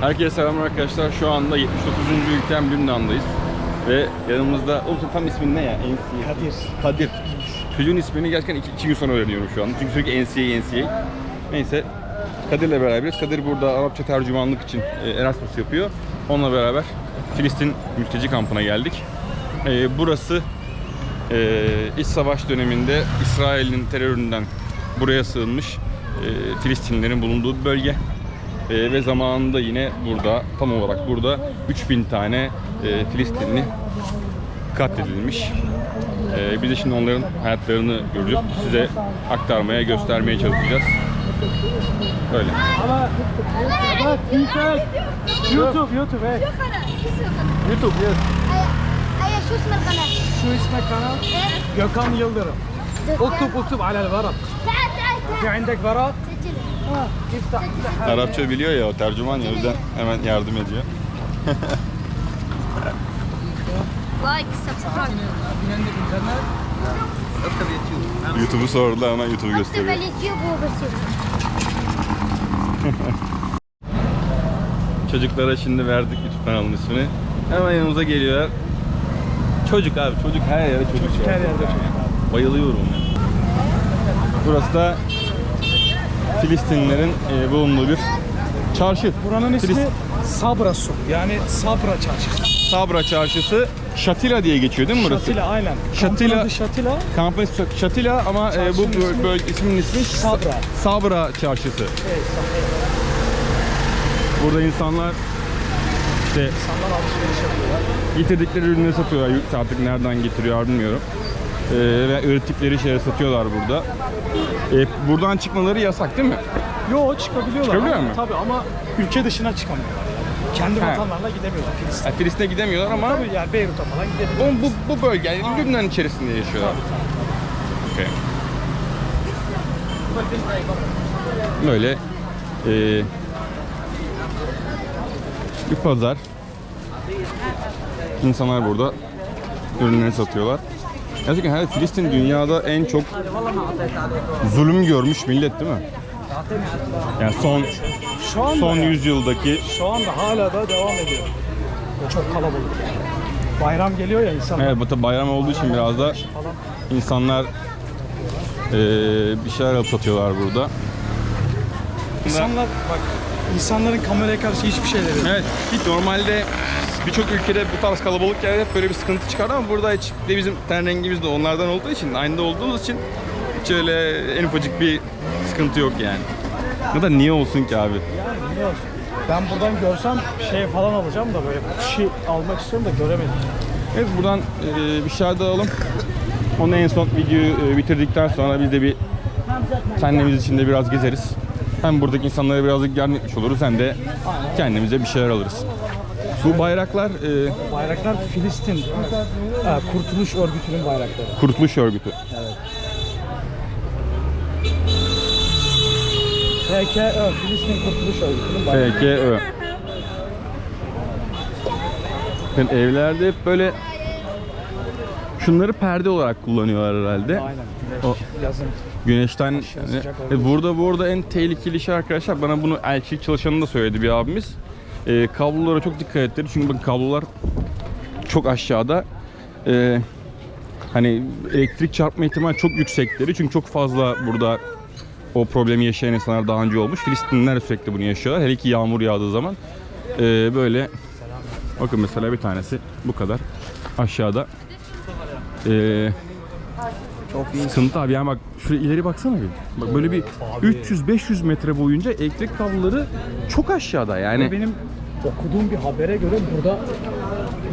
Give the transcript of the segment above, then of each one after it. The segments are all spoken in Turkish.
Herkese selamlar arkadaşlar. Şu anda 79. ülkem Lübnan'dayız. Ve yanımızda... Oğlum tam ismin ne ya? NCA. Kadir. Kadir. Çocuğun ismini gerçekten iki, iki gün sonra öğreniyorum şu an. Çünkü sürekli NCA, NCA. Neyse. Kadir'le beraberiz. Kadir burada Arapça tercümanlık için e, Erasmus yapıyor. Onunla beraber Filistin mülteci kampına geldik. E, burası e, iç savaş döneminde İsrail'in teröründen buraya sığınmış e, Filistinlilerin bulunduğu bir bölge. E, ve zamanında yine burada, tam olarak burada 3000 tane e, Filistinli katledilmiş. E, biz de şimdi onların hayatlarını görüp size aktarmaya, göstermeye çalışacağız. Böyle. YouTube YouTube hey. YouTube yes. أي شو اسم القناة؟ Şu isme kanal إيه؟ Gökhan Yıldırım. اكتب اكتب على الورق. تعال تعال في تعال عندك ورق؟ Arapça biliyor ya o tercüman ya o yüzden hemen yardım ediyor. like, subscribe. YouTube'u sordular hemen YouTube'u gösteriyor. Çocuklara şimdi verdik YouTube kanalının ismini. Hemen yanımıza geliyorlar. Çocuk abi çocuk her yerde çocuk. Çocuk her yerde çocuk. Bayılıyorum ya. Burası da Filistinlilerin e, bulunduğu bir çarşı. Buranın ismi Filistin- Sabra Su. Yani Sabra Çarşısı. Sabra Çarşısı Şatila diye geçiyor değil mi burası? Şatila aynen. Şatila- Kampın adı Şatila. Kampanya Şatila ama e, bu ismi- böl- isminin ismi Sabra. Sabra Çarşısı. Evet, Sabra. Burada insanlar işte İnsanlar alışveriş yapıyorlar. getirdikleri ürünleri satıyorlar. Artık nereden getiriyor bilmiyorum. Ee, ve ürettikleri şeyleri satıyorlar burada. Ee, buradan çıkmaları yasak değil mi? Yo çıkabiliyorlar. Çıkabiliyor mu? Tabii ama ülke dışına çıkamıyorlar. Yani. Kendi He. vatanlarına gidemiyorlar Filistin. Yani Filistin'e gidemiyorlar ama Tabii yani Beyrut'a falan gidebiliyorlar. bu, bu, bu bölge yani Lübnan içerisinde yaşıyorlar. Okey. Böyle ee, bir pazar. İnsanlar burada ürünleri satıyorlar. Gerçekten her Filistin dünyada en çok zulüm görmüş millet değil mi? Yani son Şu anda son yani, yüzyıldaki Şu anda hala da devam ediyor. O çok kalabalık. Bayram geliyor ya insanlar. evet bu tabi bayram olduğu için biraz da insanlar eee, bir şeyler alıp satıyorlar burada. İnsanlar bak insanların kameraya karşı hiçbir şeyleri yok. Evet, hiç normalde birçok ülkede bu tarz kalabalık yerler hep böyle bir sıkıntı çıkar ama burada hiç de bizim ten rengimiz de onlardan olduğu için, aynı olduğumuz için hiç öyle en ufacık bir sıkıntı yok yani. Ya da niye olsun ki abi? Yani biliyorsun. Ben buradan görsem şey falan alacağım da böyle bir şey almak istiyorum da göremedim. Evet buradan eee, bir şeyler de alalım. Onu en son videoyu eee, bitirdikten sonra biz de bir kendimiz için de biraz gezeriz. Hem buradaki insanlara birazcık yardım etmiş oluruz hem de kendimize bir şeyler alırız. Bu bayraklar eee, Bayraklar Filistin e, Kurtuluş Örgütü'nün bayrakları. Kurtuluş Örgütü. PKÖ Filistin Kurtuluş Örgütü'nün bayrakları. PKÖ. Bakın evlerde hep böyle şunları perde olarak kullanıyorlar herhalde. Aynen. O- yazın. Güneşten Aşağı sıcak E, olduğu burada bu arada en tehlikeli şey arkadaşlar bana bunu elçilik çalışanı da söyledi bir abimiz. E, kablolara çok dikkat et dedi. Çünkü bakın kablolar çok aşağıda. E, hani elektrik çarpma ihtimali çok yüksekleri. Çünkü çok fazla burada o problemi yaşayan insanlar daha önce olmuş. Filistinliler sürekli bunu yaşıyorlar. Hele ki yağmur yağdığı zaman. E, böyle bakın mesela bir tanesi bu kadar aşağıda. E, Çok iyi. Sıkıntı abi yani bak şuraya ileri baksana bir. Bak böyle bir 300-500 metre boyunca elektrik kabloları çok aşağıda yani. Benim okuduğum bir habere göre burada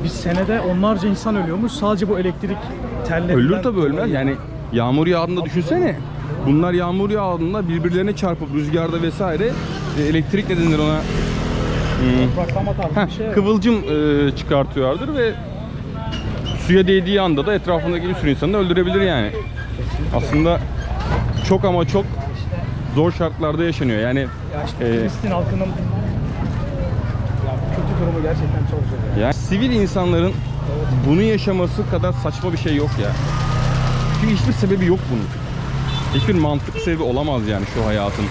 bir senede onlarca insan ölüyormuş sadece bu elektrik tellerinden. Ölür tabii ölmez yani yağmur yağdığında düşünsene. Bunlar yağmur yağdığında birbirlerine çarpıp rüzgarda vesaire e, elektrik ne denir ona Hmm, heh, bir şey. kıvılcım e, çıkartıyorlardır ve suya değdiği anda da etrafındaki bir sürü insanı da öldürebilir yani. Aslında çok ama çok zor şartlarda yaşanıyor. Yani ya işte e, Filistin halkının kötü durumu gerçekten çok zor. Yani, sivil insanların bunu yaşaması kadar saçma bir şey yok ya. Çünkü hiçbir sebebi yok bunun. Hiçbir mantık sebebi olamaz yani şu hayatın.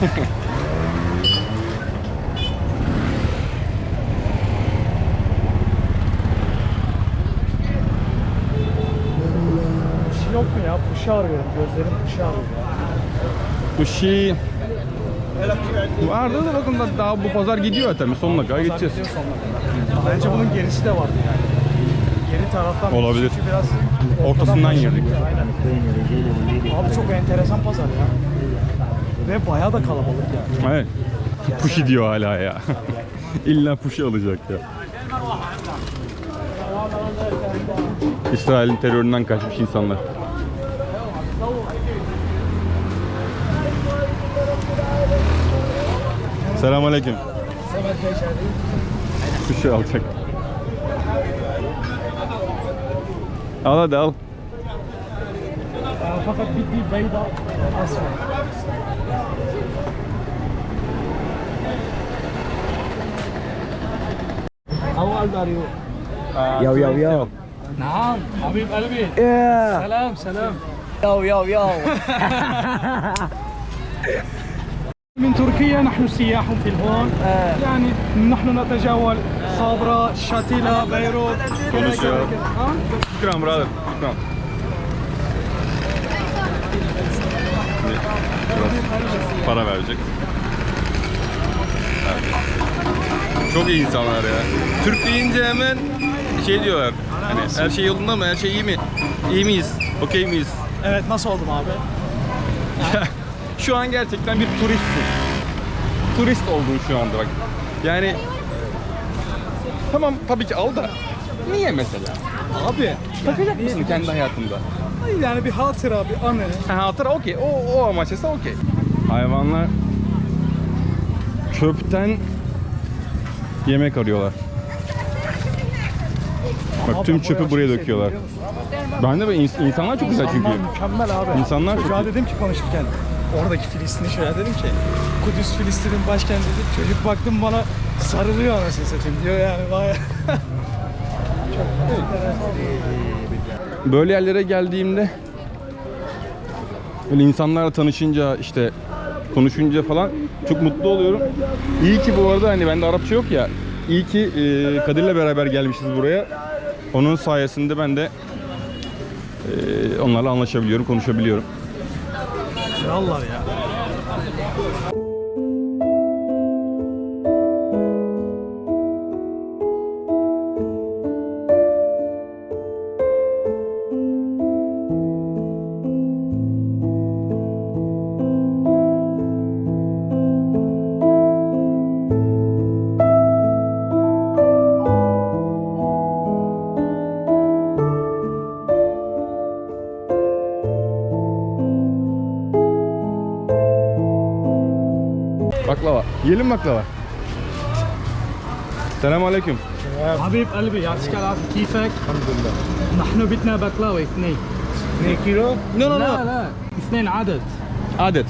ya? Kuşu arıyorum. Gözlerim kuşu arıyor. Sushi vardı da bakın da daha bu pazar gidiyor tabii sonuna kadar gideceğiz. Gidiyor sonuna kadar. Bence bunun gerisi de vardı yani. Geri taraftan Olabilir. çünkü biraz Ortasından girdik. Aynen. Abi çok enteresan pazar ya. Ve bayağı da kalabalık yani. Evet. Pushi diyor hala ya. İlla pushi alacak ya. İsrail'in teröründen kaçmış insanlar. Selamünaleyküm. Pushi alacak. Al hadi al. Yani fakat bir, bir beyda az var. Yo, yo, yo. نعم حبيب قلبي Yeah. سلام سلام Yo, yo, yo. من تركيا نحن سياح في الهون يعني نحن نتجول صابرا شاتيلا بيروت كذا Konuşuyor. كذا كذا ها؟ Şükran brother. Şükran. Biraz para verecek. Evet. Çok iyi insanlar ya. Türk deyince hemen şey diyorlar. Hani her şey yolunda mı? Her şey iyi mi? İyi miyiz? Okey miyiz? Evet nasıl oldum abi? şu an gerçekten bir turistsin. Turist oldun şu anda bak. Yani tamam tabii ki al da niye mesela? Abi Takacak mısın kendi hayatında? yani bir hatıra bir anı. Ha, hatıra okey. O, o amaçlıysa okey. Hayvanlar çöpten yemek arıyorlar. Bak tüm çöpü buraya şey döküyorlar. Ben de insanlar çok güzel çünkü. İnsanlar mükemmel abi. İnsanlar çok Çocuğa iyi. dedim ki konuşurken oradaki Filistin'i şöyle dedim ki Kudüs Filistin'in başkenti dedi. Çocuk baktım bana sarılıyor anasını satayım diyor yani baya. Böyle yerlere geldiğimde böyle insanlarla tanışınca işte konuşunca falan çok mutlu oluyorum. İyi ki bu arada hani bende Arapça yok ya. İyi ki e, Kadir'le beraber gelmişiz buraya. Onun sayesinde ben de e, onlarla anlaşabiliyorum, konuşabiliyorum. Krallar ya. Yiyelim baklava. Selamun aleyküm. حبيب قلبي يعطيك العافيه كيفك؟ الحمد لله نحن بدنا بقلاوه اثنين 2 kilo? No no لا لا اثنين عدد Adet.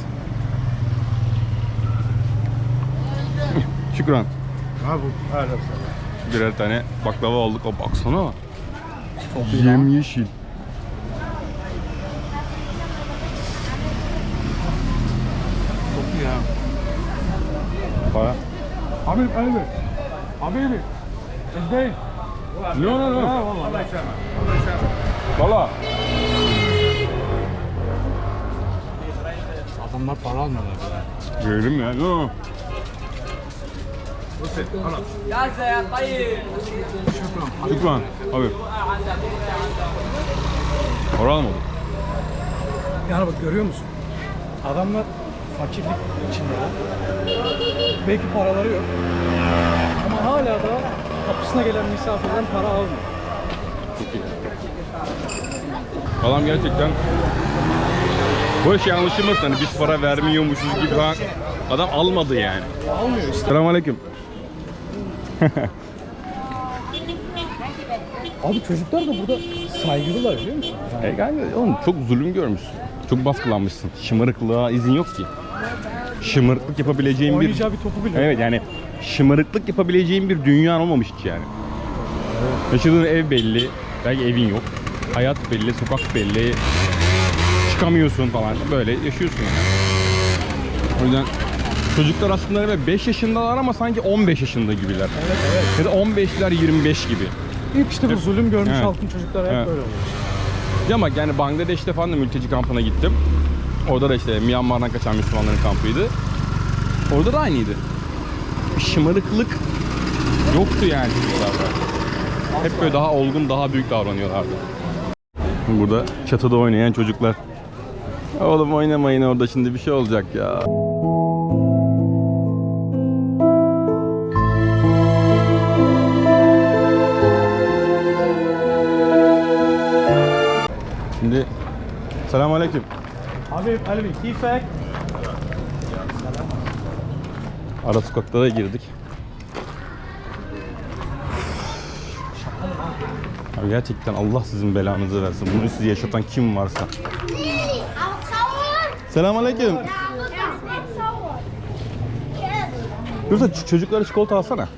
Şükran. Abi, evet. Birer tane baklava aldık. O baksana. Yem حبيب قلبي حبيبي ازاي؟ No no no. لا والله لا Valla. Adamlar para almıyorlar. Verelim ya. No no. Şükran. Abi. Para almadık. Yani bak görüyor musun? Adamlar fakirlik içindeler. Belki paraları yok. Ama hala da kapısına gelen misafirden para almıyor. Çok iyi. Adam gerçekten bu şey anlaşılmasın hani biz para vermiyormuşuz gibi falan. Adam almadı yani. Almıyor işte. Selamünaleyküm. Abi çocuklar da burada saygılılar biliyor musun? E yani oğlum çok zulüm görmüşsün. Çok baskılanmışsın. Şımarıklığa izin yok ki. Şımarıklık yapabileceğin bir... Oynayacağı bir topu bile. Evet yani şımarıklık yapabileceğin bir dünyan olmamış hiç yani. Yaşadığın ev belli, belki evin yok. Hayat belli, sokak belli. Çıkamıyorsun falan. Böyle yaşıyorsun yani. O yüzden Çocuklar aslında böyle 5 yaşındalar ama sanki 15 yaşında gibiler. Ya da 15'ler 25 gibi. İlk işte bu zulüm görmüş Evet. halkın çocukları hep Evet. böyle. Ya ama yani Bangladeş'te falan da mülteci kampına gittim. Orada da işte Myanmar'dan kaçan Müslümanların kampıydı. Orada da aynıydı. Şımarıklık yoktu yani çocuklarda. Hep böyle daha olgun, daha büyük davranıyorlardı. Burada çatıda oynayan çocuklar. Oğlum oynamayın orada şimdi bir şey olacak ya. Şimdi Selamun Abi Ali Bey, keyfek. Ara sokaklara girdik. Abi gerçekten Allah sizin belanızı versin. Bunu sizi yaşatan kim varsa. selam Selamünaleyküm. Yoksa çocuklara çikolata alsana.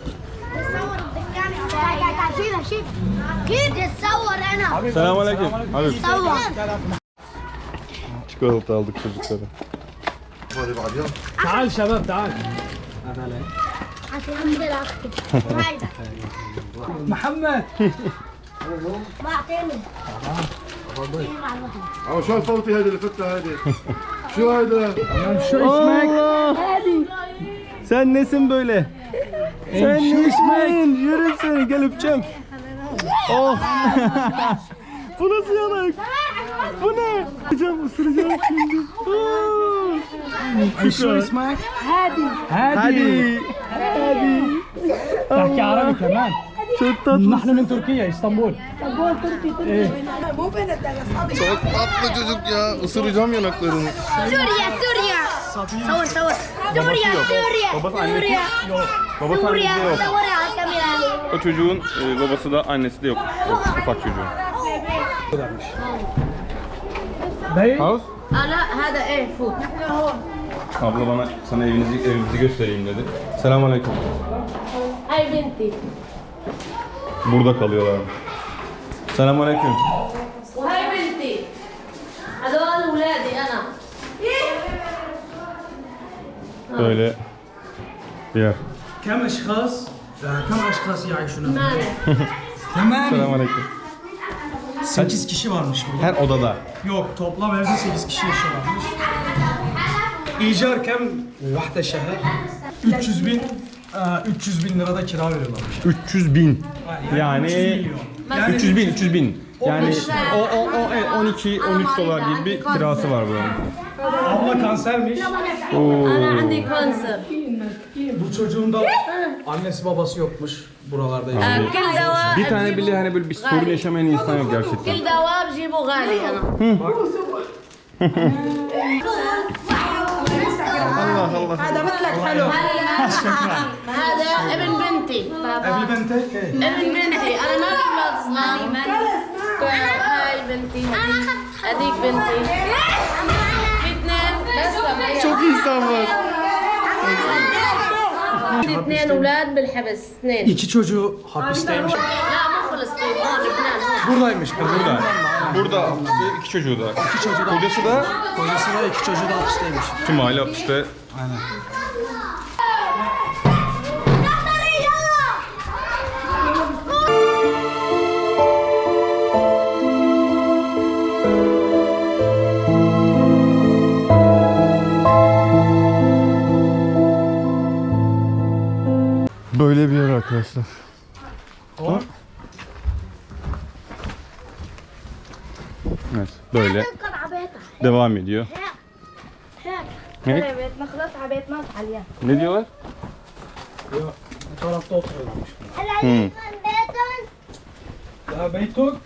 Selamünaleyküm. Abi. Selamünaleyküm çikolata aldık çocuklara. تعال شباب تعال عشان عندي الاخت هايدا محمد ما اعطيني أو شو الفوطي هذه اللي فتها هذه شو هذا شو اسمك؟ Sen nesin böyle? Sen nesin? Yürü seni gel öpeceğim. Oh. Bu nasıl yanak? Bu ne? Isıracağım, ısıracağım şimdi. Şükür. Hadi. Hadi. Hadi. Tahki Arabi kemen. Çok tatlı. Nahnu min Türkiye, İstanbul. İstanbul, Türkiye, Türkiye. Çok tatlı çocuk ya. Isıracağım yanaklarını. Suriye, Suriye. Savur, savur. Suriye, Suriye. Babası annesi yok. Babası annesi yok. O çocuğun e, babası da annesi de yok. O ufak çocuğun. Kadarmış. بيت House? لا هذا ايه فوت Abla bana sana evinizi evimizi göstereyim dedi. Selamünaleyküm. هاي بنتي Burada kalıyorlar. Selamünaleyküm. وهاي بنتي هذول اولادي انا Böyle bir yer. كم اشخاص كم اشخاص يعيشون مالك Tamam. Selamünaleyküm. 8 kişi varmış burada. Her odada. Yok toplam evde 8 kişi yaşıyorlarmış. İcar kem vahde şehir. 300 bin e, 300 bin lira da kira veriyorlarmış. 300 bin. Yani, 300. Yani 300 bin, 300 bin. Yani o, o, o, e, 12, 13 dolar gibi bir kirası var buranın. Abla kansermiş. Oo. Anne kanser. Bu çocuğun da annesi babası yokmuş buralarda. آه، كل دواء Bir tane bile hani böyle bir sorun yaşamayan insan yok gerçekten. كل دواء بجيبه غالي انا Allah Allah. هذا ابن بنتي Evli bente. ابن بنتي انا ما في اولاد صغار هاي بنتي هذيك بنتي في اثنين بس Çok insan var. عندي اثنين اولاد بالحبس اثنين İki çocuğu hapisteymiş. لا مو فلسطين هون لبنان هون Buradaymış. Burada. Burada iki çocuğu da. İki çocuğu da. Kocası da Kocası da iki çocuğu da hapisteymiş. tüm aile hapiste. Aynen. Böyle bir yer arkadaşlar. Hop. Evet böyle devam ediyor. Ne? Ne diyorlar? Bu tarafta oturuyorlarmış. Hmm. Ya beytuk.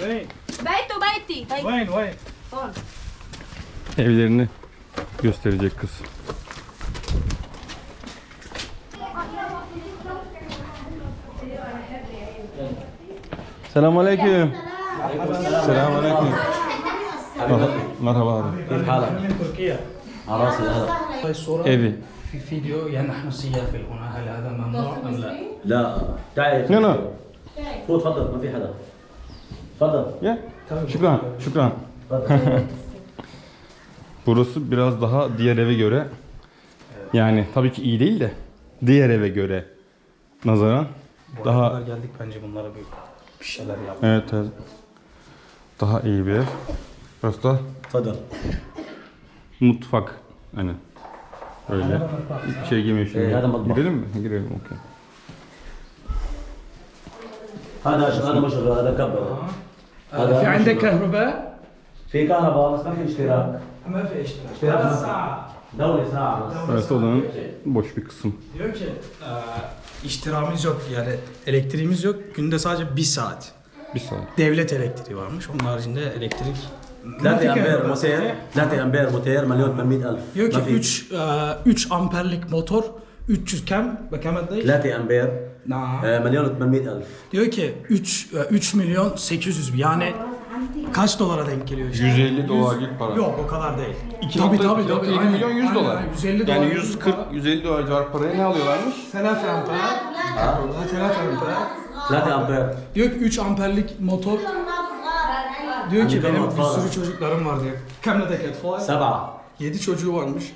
Bey. Beytu beyti. Vay vay. Evlerini gösterecek kız. Selamünaleyküm. Selamünaleyküm. Merhaba abi. من تركيا. عراسي هذا هاي الصورة Evi. في فيديو يعني نحن سيافل هنا هل هذا ممنوع أم لا؟ لا تعال No no. فوت تفضل ما في حدا تفضل Gel. Şükran. Şükran. تفضل Burası biraz daha diğer eve göre Yani tabii ki iyi değil de diğer eve göre nazaran daha Daha geldik bence bunlara bir, bir şeyler yap. evet, evet. daha iyi bir ev. Burası da تفضل mutfak. Hani öyle. Hiçbir şey girmiyor şimdi. Ee, hadi mutfak. Girelim mi? Girelim okey. هذا ش- هذا مشغل هذا كبر هذا في عندك مشغل. كهرباء؟ في كهرباء بس ما في اشتراك ما في اشتراك اشتراك ما في. دوري ساعة بس Burası odanın boş bir kısım. Diyor ki e, iştiramız yok yani elektriğimiz yok. Günde sadece bir saat. Bir saat. Devlet elektriği varmış. Onun haricinde elektrik 3 امبير موتير 3 امبير موتير مليون 800 الف Diyor ki ما في 3 3 amperlik motor 300 kem ve kemet değil. 3 امبير Na. آه، مليون و800 الف Diyor ki 3 3 milyon 800 bin. Yani kaç dolara denk geliyor işte? 150 dolar gibi para. Yok o kadar değil. 2 tabii, tabii, tabii, aynen, milyon 100 aynen, dolar. aynen, 150 dolar. yani 140 150 dolar civar paraya ne alıyorlarmış? Selat amper. Burada selat amper. Zaten amper. Diyor ki 3 amperlik motor. Diyor ki benim bir sürü çocuklarım var diyor. Kamla da cat Sabah. 7 çocuğu varmış.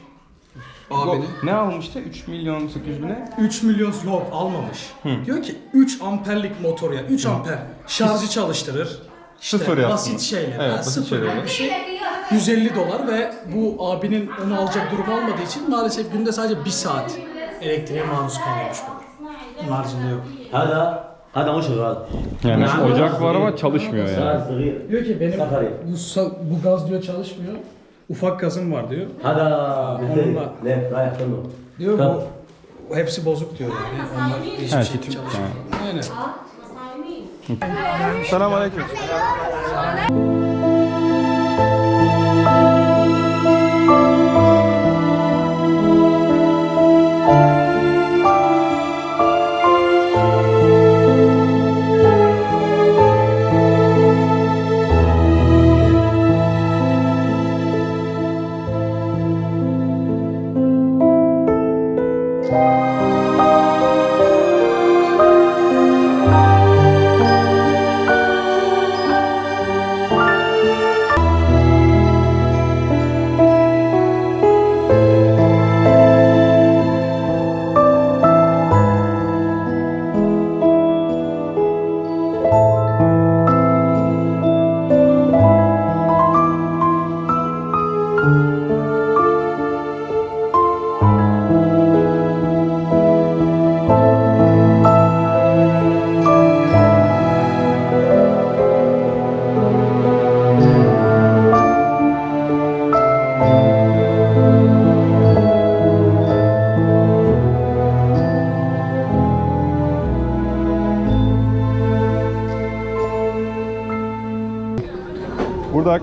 Abinin. Ne almıştı? 3 milyon 800 bine. 3 milyon yok almamış. Diyor ki 3 amperlik motor ya 3 amper şarjı çalıştırır. İşte Sıfır yapsın. basit şeyler. Evet, ha, basit sıfır şeyler. bir şey. 150 dolar ve bu abinin onu alacak durumu olmadığı için maalesef günde sadece 1 saat elektriğe maruz kalıyormuş böyle. Bunun haricinde yok. هذا هذا مشغل هذا Yani ocak var ama çalışmıyor yani. ساعة صغير Diyor ki benim Safari. bu, sa- bu gaz diyor çalışmıyor. Ufak gazım var diyor. هذا بالدليل والله. ليه رايح كله Diyor Tabii. bu hepsi bozuk diyor yani. Onlar hiçbir Her şey şey Türk çalışmıyor. Aynen. Selamun aleyküm.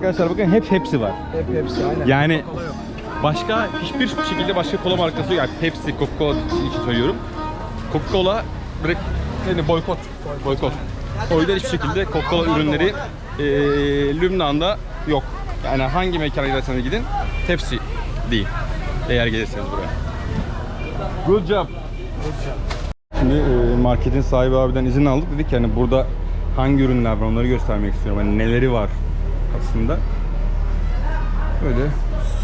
Arkadaşlar bakın hep hepsi var. Hep hepsi aynen. Yani başka hiçbir şekilde başka kola markası yok. Yani Pepsi, Coca-Cola için söylüyorum. Coca-Cola direkt yani boykot. Boykot. O yüzden hiçbir şekilde Coca-Cola ürünleri eee Lübnan'da yok. Yani hangi mekana giderseniz gidin Pepsi değil. Eğer gelirseniz buraya. Good job. Şimdi e, marketin sahibi abiden izin aldık. Dedik ki hani burada hangi ürünler var onları göstermek istiyorum. Hani neleri var aslında. Böyle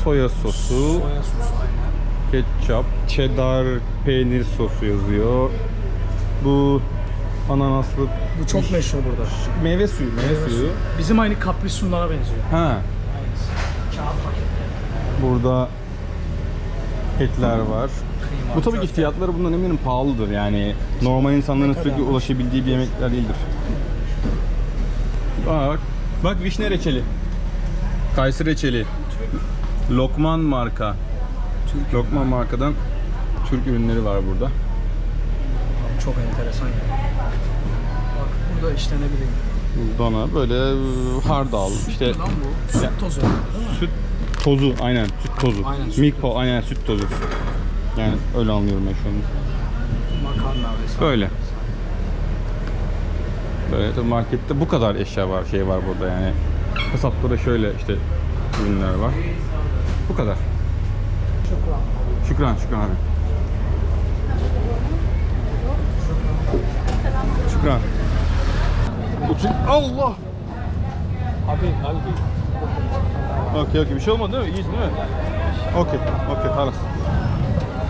soya sosu, Soya sosu aynen. ketçap, cheddar peynir sosu yazıyor. Bu ananaslı Bu çok meşhur burada. meyve suyu, meyve suyu. Bizim aynı kaprisunlara benziyor. Ha, burada etler var. Bu tabii ki fiyatları bundan eminim pahalıdır yani normal insanların sürekli ulaşabildiği bir yemekler değildir. Bak, bak vişne reçeli. Kayısı reçeli. Lokman marka. Lokman markadan Türk ürünleri var burada. Çok enteresan yani. Bak burada işte ne bileyim. Dona böyle e, hardal işte Lan bu süt tozu süt tozu aynen süt tozu. Aynen, süt aynen süt tozu. Yani öyle anlıyorum ben şu an. Makarna vesaire. Böyle. Böyle tabii markette bu kadar eşya var, şey var burada yani. Kasapta da şöyle işte ürünler var. Bu kadar. Şükran, şükran abi. Şükran. Uçun. Allah! Abi, abi. Okey okey bir şey olmadı değil mi? İyisin değil mi? Okey okey halas.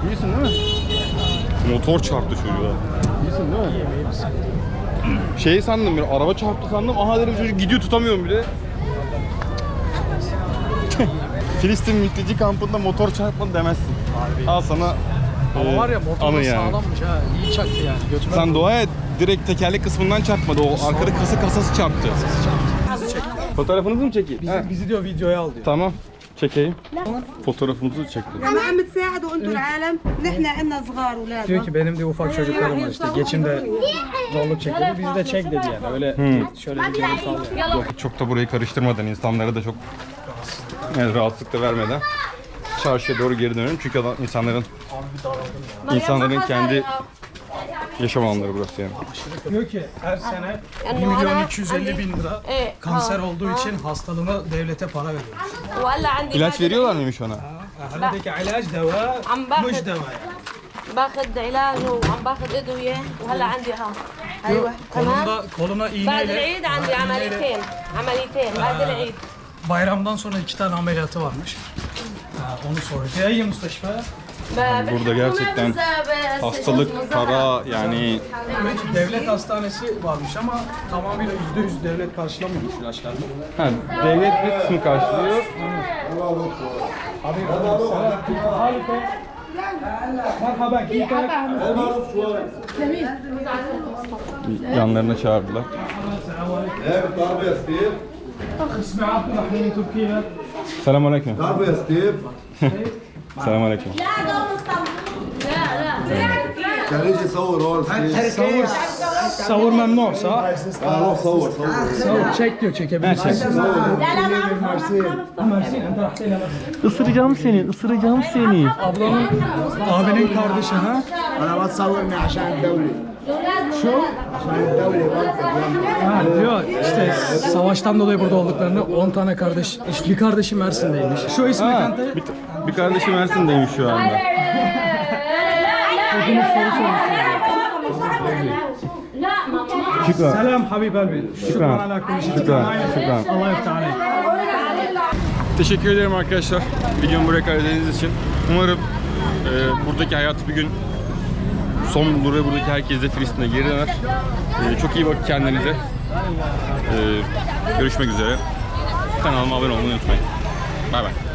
İyisin değil mi? Motor çarptı çocuğa. İyisin değil mi? Şey sandım bir araba çarptı sandım. Aha dedim çocuk gidiyor tutamıyorum bile. Filistin mülteci kampında motor çarpmadı demezsin. Al sana Ama e, var ya motor anı da yani. sağlammış ha. İyi çaktı yani. Götüme Sen dua et direkt tekerlek kısmından çarpmadı. O arkada kası kasası çarptı. Fotoğrafınızı mı çekeyim? bizi, Ha, bizi diyor videoya al diyor. Tamam Çekeyim. Fotoğrafınızı çektim. انا عم تساعدوا انتم العالم نحن عندنا صغار اولاد Diyor ki benim de ufak çocuklarım var işte geçimde zorluk çekiyor. Bizi de çek dedi yani. Öyle şöyle bir görüntü alıyor. Yok, çok da burayı karıştırmadan insanlara da çok yani rahatsızlık da vermeden çarşıya doğru geri dönelim. Çünkü adam, insanların insanların kendi yaşam alanları burası yani. Diyor ki her sene 1 milyon 250 bin lira kanser olduğu için hastalığına devlete para veriyormuş. وهلا عندي İlaç بعد- veriyorlar mıymış ona? Haladaki ilaç deva, عم باخذ mış deva yani. باخذ علاج وعم باخذ ادويه وهلا عندي ها ايوه تمام Kolunda, koluna بعد iğneyle, العيد عندي عمليتين عمليتين بعد العيد bayramdan sonra iki tane ameliyatı varmış. Ha, onu soruyor. في أي Burada gerçekten hastalık, para yani... Devlet hastanesi varmış ama tamamıyla yüzde yüz devlet karşılamıyormuş ilaçlarını. Ha, devlet bir kısmı karşılıyor. Abi, Yanlarına çağırdılar. Selamun Aleyküm. يا ستيف؟ اسمي عبد الرحمن من تركيا Selamun aleyküm. بتعرفوا يا ستيف؟ Selamun aleyküm. كان يجي يصور هون ستيف Savur memnun sağ. اه روح صور صور Savur çek diyor çekebilirsin. Isıracağım seni, ısıracağım seni. Ablanın, abinin kardeşi ha. انا بتصورني عشان الدولة Şu عشان الدولة بنطق ha, diyor işte savaştan dolayı burada olduklarını 10 tane kardeş, işte bir kardeşi Mersin'deymiş. Şu ismi Ha, kante. bir, bir kardeşim Mersin'deymiş şu anda. Şükran. Selam Habib Elbi. Şükran. Şükran, şükran. Allah yeftah aleyk. Teşekkür ederim arkadaşlar videomu buraya kaydettiğiniz için. Umarım e, buradaki hayat bir gün son bulur ve buradaki herkes de Filistin'e geri döner. E, çok iyi bakın kendinize. E, görüşmek üzere. Kanalıma abone olmayı unutmayın. Bay bay.